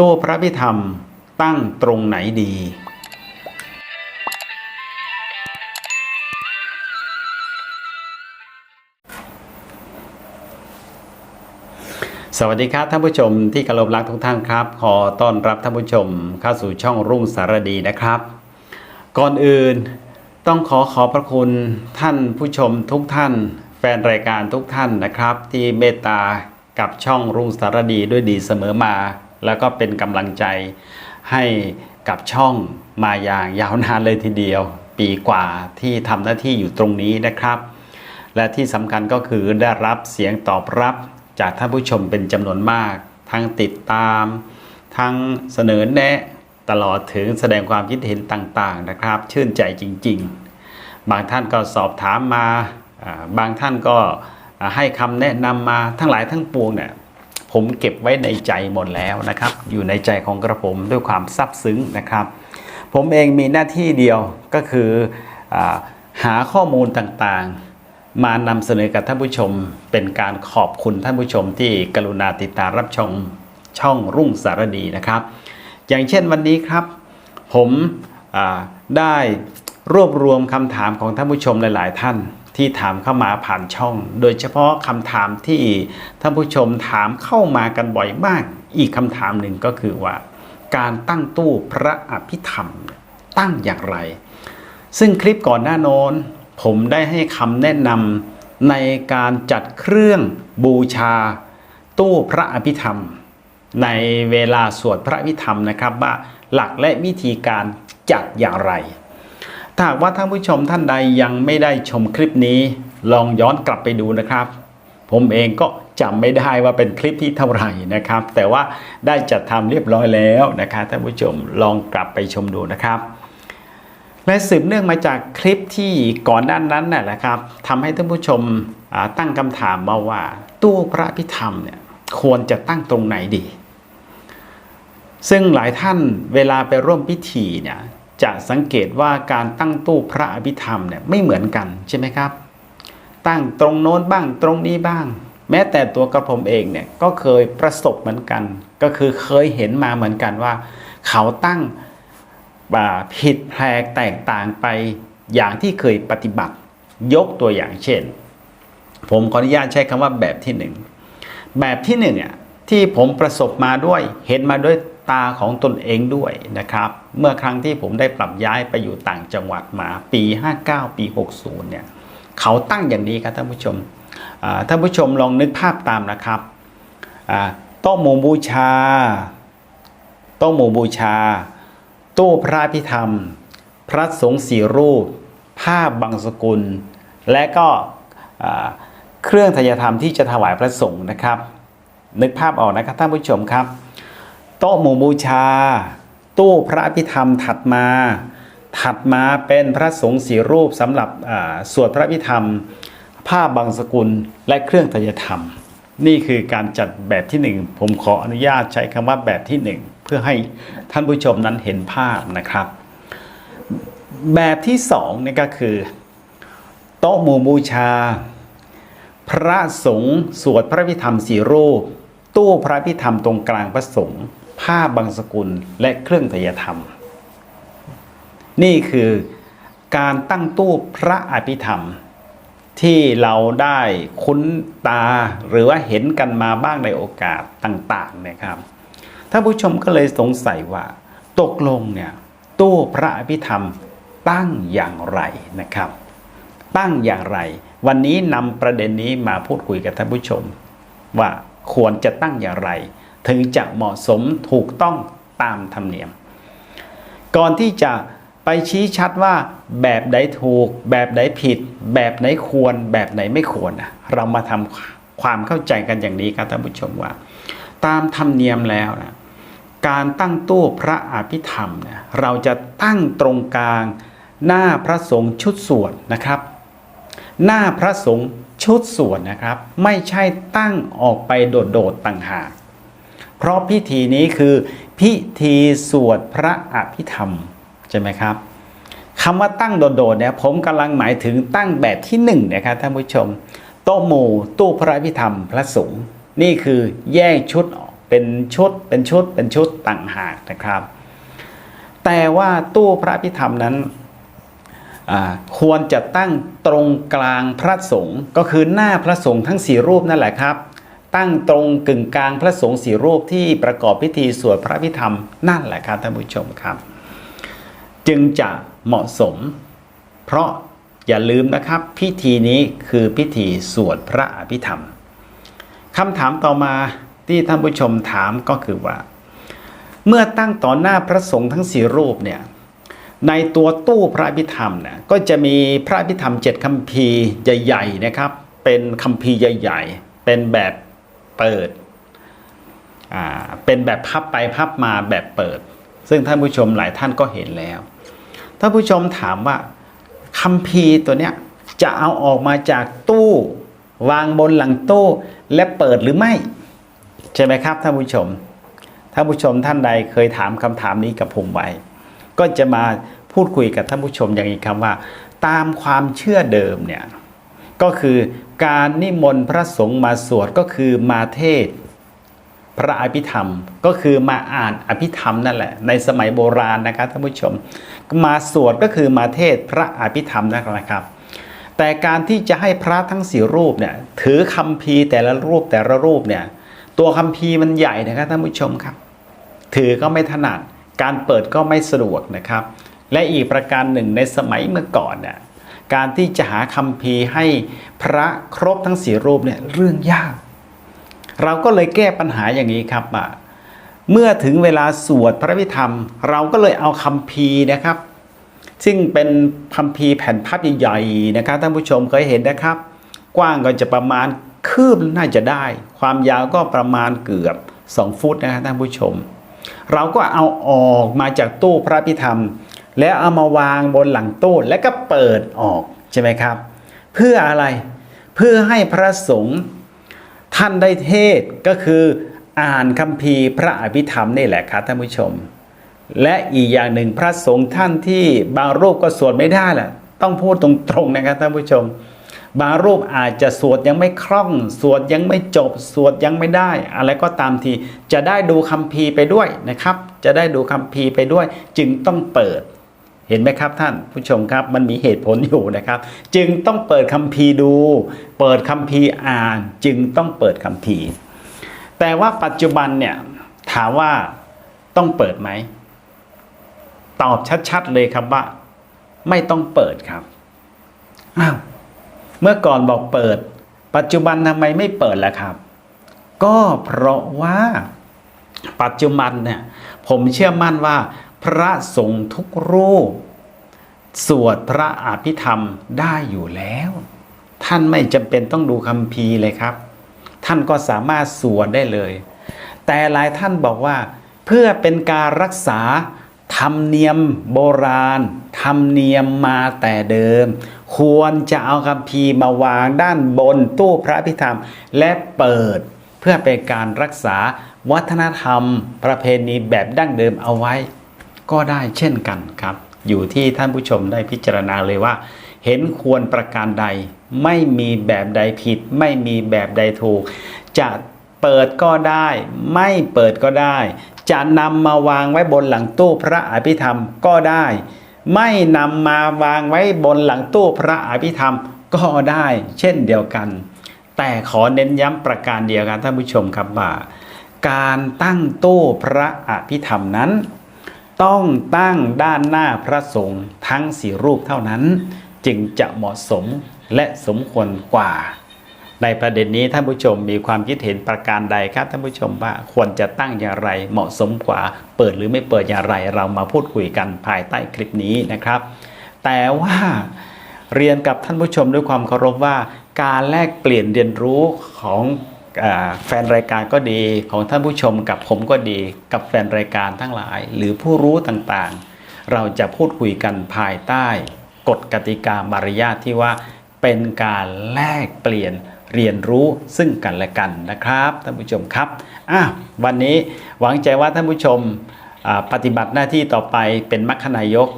ตัวพระพิธรรมตั้งตรงไหนดี สวัสดีครับท่านผู้ชมที่เคารพรักทุกท่านครับ ขอต้อนรับท่านผู้ชมเข้าสู่ช่องรุ่งสารดีนะครับ ก่อนอื่นต้องขอขอบพระคุณท่านผู้ชมทุกท่าน แฟนรายการทุกท่านนะครับ ที่เมตตากับช่องรุ่งสารดีด้วยดีเสมอมา แล้วก็เป็นกำลังใจให้กับช่องมาอย่างยาวนานเลยทีเดียว ปีกว่าที่ทำหน้าที่อยู่ตรงนี้นะครับ และที่สำคัญก็คือได้รับเสียงตอบรับจากท่านผู้ชมเป็นจำนวนมาก ทั้งติดตาม ทั้งเสนอแนะตลอดถึงแสดงความคิดเห็นต่างๆนะครับ ชื่นใจจริง ๆ บางท่านก็สอบถามมา บางท่านก็ให้คำแนะนำมาทั้งหลายทั้งปวงเนี่ย ผมเก็บไว้ในใจหมดแล้วนะครับ อยู่ในใจของกระผมด้วยความซาบซึ้งนะครับ ผมเองมีหน้าที่เดียวก็คืออหาข้อมูลต่างๆ มานำเสนอกับท่านผู้ชม เป็นการขอบคุณท่านผู้ชมที่กรุณาติดตามรับชมช่องรุ่งสารดีนะครับ อย่างเช่นวันนี้ครับ ผมได้รวบรวมคำถามของท่านผู้ชมหลาย ๆ ท่าน ที่ถามเข้ามาผ่านช่อง โดยเฉพาะคำถามที่ท่านผู้ชมถามเข้ามากันบ่อยมาก อีกคำถามหนึ่งก็คือว่า การตั้งตู้พระอภิธรรมตั้งอย่างไร ซึ่งคลิปก่อนหน้าโน้น ผมได้ให้คำแนะนำในการจัดเครื่องบูชา ตู้พระอภิธรรม ในเวลาสวดพระอภิธรรมนะครับว่าหลักและวิธีการจัดอย่างไร ถ้าหากว่าท่านผู้ชมท่านใดยังไม่ได้ชมคลิปนี้ ลองย้อนกลับไปดูนะครับ ผมเองก็จำไม่ได้ว่าเป็นคลิปที่เท่าไหร่นะครับ แต่ว่าได้จัดทำเรียบร้อยแล้วนะครับท่านผู้ชมลองกลับไปชมดูนะครับ และสืบเนื่องมาจากคลิปที่ก่อนด้านนั้นน่ะแหละครับทำให้ท่านผู้ชมตั้งคำถามมาว่า ตู้พระพิธรรมเนี่ยควรจะตั้งตรงไหนดี ซึ่งหลายท่านเวลาไปร่วมพิธีเนี่ย จะสังเกตว่าการตั้งตู้พระอภิธรรมเนี่ยไม่เหมือนกันใช่ไหมครับ ตั้งตรงโน้นบ้างตรงนี้บ้าง แม้แต่ตัวกระผมเองเนี่ยก็เคยประสบเหมือนกัน ก็คือเคยเห็นมาเหมือนกันว่า เขาตั้งอ่าผิดแพลกแตกต่างไปอย่างที่เคยปฏิบัติ ยกตัวอย่างเช่น ผมขออนุญาตใช้คำว่าแบบที่หนึ่งแบบที่หนึ่งอะที่ผมประสบมาด้วยเห็นมาด้วย ตาของตนเองด้วยนะครับ เมื่อครั้งที่ผมได้ปรับย้ายไปอยู่ต่างจังหวัดมาปี 59 ปี 60 เนี่ยเขาตั้งอย่างนี้ครับท่านผู้ชมท่านผู้ชมลองนึกภาพตามนะครับโต๊ะหมู่บูชาโต๊ะหมู่บูชา ตู้พระพิธรรม พระสงฆ์สี่รูป ผ้าบางสกุล และก็เครื่องทายธรรมที่จะถวายพระสงฆ์นะครับ นึกภาพออกนะครับท่านผู้ชมครับ โต๊ะหมู่บูชา ตู้พระพิธรรมถัดมา ถัดมาเป็นพระสงฆ์สีรูปสำหรับสวดพระพิธรรม ผ้าบางสกุลและเครื่องทายธรรม นี่คือการจัดแบบที่หนึ่งผมขออนุญาตใช้คำว่าแบบที่หนึ่งเพื่อให้ท่านผู้ชมนั้นเห็นภาพนะครับ แบบที่สองนี่ก็คือ โต๊ะหมู่บูชา พระสงฆ์สวดพระพิธรรมสีรูป ตู้พระพิธรรมตรงกลางพระสงฆ์ ผ้าบางสกุลและเครื่องไตยธรรม นี่คือการตั้งตู้พระอภิธรรม ที่เราได้คุ้นตาหรือว่าเห็นกันมาบ้างในโอกาสต่างๆนะครับท่านผู้ชมก็เลยสงสัยว่า ตกลงเนี่ยตู้พระอภิธรรมตั้งอย่างไรนะครับ ตั้งอย่างไร วันนี้นำประเด็นนี้มาพูดคุยกับท่านผู้ชม ว่าควรจะตั้งอย่างไร ถึงจะเหมาะสมถูกต้องตามธรรมเนียม ก่อนที่จะไปชี้ชัดว่าแบบไหนถูก แบบไหนผิด แบบไหนควร แบบไหนไม่ควรนะเรามาทำความเข้าใจกันอย่างนี้ครับท่านผู้ชมว่า ตามธรรมเนียมแล้วนะการตั้งตู้พระอภิธรรมเนี่ยเราจะตั้งตรงกลางหน้าพระสงฆ์ชุดสวดนะครับ หน้าพระสงฆ์ชุดสวดนะครับ ไม่ใช่ตั้งออกไปโดดๆต่างหาก เพราะพิธีนี้คือพิธีสวดพระอภิธรรมใช่ไหมครับคำว่าตั้งโดดๆเนี่ยผมกำลังหมายถึงตั้งแบบที่หนึ่งนะครับท่านผู้ชม โต๊ะหมู่ตู้พระอภิธรรมพระสงฆ์นี่คือแยกชุดออกเป็นชุดเป็นชุดเป็นชุดต่างหากนะครับ แต่ว่าตู้พระพิธรรมนั้นควรจะตั้งตรงกลางพระสงฆ์ก็คือหน้าพระสงฆ์ทั้งสี่รูปนั่นแหละครับ ตั้งตรงกึ่งกลางพระสงฆ์สี่รูปที่ประกอบพิธีสวดพระพิธรรมนั่นแหละครับท่านผู้ชมครับ จึงจะเหมาะสม เพราะอย่าลืมนะครับพิธีนี้คือพิธีสวดพระอภิธรรมคำถามต่อมาที่ท่านผู้ชมถามก็คือว่า เมื่อตั้งต่อหน้าพระสงฆ์ทั้งสี่รูปเนี่ยในตัวตู้พระอภิธรรมนี่ยก็จะมีพระอภิธรรมเจ็ดคัมภีร์ใหญ่ ๆนะครับ เป็นคัมภีร์ใหญ่ ๆ เป็นแบบ เปิด เป็นแบบพับไปพับมาแบบเปิด ซึ่งท่านผู้ชมหลายท่านก็เห็นแล้ว ท่านผู้ชมถามว่าคัมภีร์ตัวเนี้ยจะเอาออกมาจากตู้วางบนหลังตู้และเปิดหรือไม่ ใช่ไหมครับท่านผู้ชมท่านผู้ชมท่านใดเคยถามคำถามนี้กับผมไว้ ก็จะมาพูดคุยกับท่านผู้ชมอย่างนี้ครับว่า ตามความเชื่อเดิมเนี่ย ก็คือการนิมนต์พระสงฆ์มาสวดก็คือมาเทศพระอภิธรรมก็คือมาอ่านอภิธรรมนั่นแหละ ในสมัยโบราณนะครับท่านผู้ชม มาสวดก็คือมาเทศพระอภิธรรมนั่นแหละครับ แต่การที่จะให้พระทั้งสี่รูปเนี่ยถือคัมภีร์แต่ละรูปแต่ละรูปเนี่ยตัวคัมภีร์มันใหญ่นะครับท่านผู้ชมครับ ถือก็ไม่ถนัดการเปิดก็ไม่สะดวกนะครับ และอีกประการหนึ่งในสมัยเมื่อก่อนเนี่ย การที่จะหาคัมภีให้พระครบทั้งสี่รูปเนี่ยเรื่องยาก เราก็เลยแก้ปัญหาอย่างนี้ครับว่าเมื่อถึงเวลาสวดพระพิธรรม เราก็เลยเอาคัมภีนะครับ ซึ่งเป็นคัมภีแผ่นพับใหญ่ๆนะครับท่านผู้ชมเคยเห็นนะครับ กว้างก็จะประมาณคืบน่าจะได้ ความยาวก็ประมาณเกือบ 2 ฟุตนะครับท่านผู้ชม เราก็เอาออกมาจากตู้พระพิธรรม แล้วเอามาวางบนหลังตู้แล้วก็เปิดออกใช่ไหมครับ เพื่ออะไรเพื่อให้พระสงฆ์ท่านได้เทศก็คืออ่านคัมภีร์พระอภิธรรมนี่แหละครับท่านผู้ชม และอีกอย่างหนึ่งพระสงฆ์ท่านที่บางรูปก็สวดไม่ได้แหละต้องพูดตรงๆนะครับท่านผู้ชม บางรูปอาจจะสวดยังไม่คล่อง สวดยังไม่จบ สวดยังไม่ได้ อะไรก็ตามทีจะได้ดูคัมภีร์ไปด้วยนะครับ จะได้ดูคัมภีร์ไปด้วย จึงต้องเปิด เห็นไหมครับท่านผู้ชมครับมันมีเหตุผลอยู่นะครับ จึงต้องเปิดคัมภีร์ดู เปิดคัมภีร์อ่าน จึงต้องเปิดคัมภีร์ แต่ว่าปัจจุบันเนี่ยถามว่าต้องเปิดไหมตอบชัดๆเลยครับว่า ไม่ต้องเปิดครับอ้าวเมื่อก่อนบอกเปิด ปัจจุบันทำไมไม่เปิดล่ะครับ ก็เพราะว่าปัจจุบันเนี่ยผมเชื่อมั่นว่า พระสงฆ์ทุกรูป สวดพระอภิธรรมได้อยู่แล้ว ท่านไม่จำเป็นต้องดูคัมภีร์เลยครับ ท่านก็สามารถสวดได้เลย แต่หลายท่านบอกว่า เพื่อเป็นการรักษาธรรมเนียมโบราณ ธรรมเนียมมาแต่เดิม ควรจะเอาคัมภีร์มาวางด้านบนตู้พระพิธรรม และเปิดเพื่อเป็นการรักษาวัฒนธรรม ประเพณีแบบดั้งเดิมเอาไว้ ก็ได้เช่นกันครับ อยู่ที่ท่านผู้ชมได้พิจารณาเลยว่า เห็นควรประการใด ไม่มีแบบใดผิด ไม่มีแบบใดถูก จะเปิดก็ได้ ไม่เปิดก็ได้ จะนำมาวางไว้บนหลังตู้พระอภิธรรมก็ได้ ไม่นำมาวางไว้บนหลังตู้พระอภิธรรมก็ได้เช่นเดียวกัน แต่ขอเน้นย้ำประการเดียวกันท่านผู้ชมครับว่าการตั้งตู้พระอภิธรรมนั้น ต้องตั้งด้านหน้าพระสงฆ์ทั้งสี่รูปเท่านั้น จึงจะเหมาะสมและสมควรกว่า ในประเด็นนี้ท่านผู้ชมมีความคิดเห็นประการใดครับท่านผู้ชมว่าควรจะตั้งอย่างไรเหมาะสมกว่า เปิดหรือไม่เปิดอย่างไรเรามาพูดคุยกันภายใต้คลิปนี้นะครับ แต่ว่าเรียนกับท่านผู้ชมด้วยความเคารพว่า การแลกเปลี่ยนเรียนรู้ของ แฟนรายการก็ดีของท่านผู้ชมกับผมก็ดี กับแฟนรายการทั้งหลาย หรือผู้รู้ต่างๆ เราจะพูดคุยกันภายใต้กฎกติกามารยาทที่ว่าเป็นการแลกเปลี่ยนเรียนรู้ซึ่งกันและกันนะครับท่านผู้ชมครับอะวันนี้หวังใจว่าท่านผู้ชมปฏิบัติหน้าที่ต่อไปเป็นมัคคนายก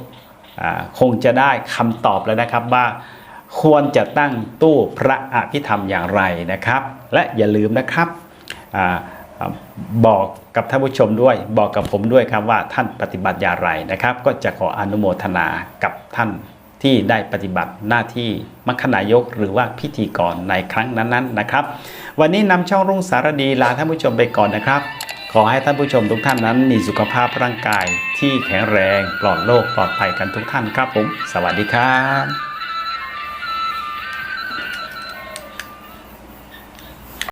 คงจะได้คำตอบแล้วนะครับว่า ควรจะตั้งตู้พระอภิธรรมอย่างไรนะครับ และอย่าลืมนะครับอบอกกับท่านผู้ชมด้วย บอกกับผมด้วยครับว่าท่านปฏิบัติอย่างไรนะครับ ก็จะขออนุโมทนากับท่านที่ได้ปฏิบัติหน้าที่มัคคนายกหรือว่าพิธีกรในครั้งนั้นๆนะครับ วันนี้นำช่องรุ่งสารดีลาท่านผู้ชมไปก่อนนะครับ ขอให้ท่านผู้ชมทุกท่านนั้น มีสุขภาพร่างกายที่แข็งแรงปลอดโรคปลอดภัยกันทุกท่านครับผม สวัสดีครับ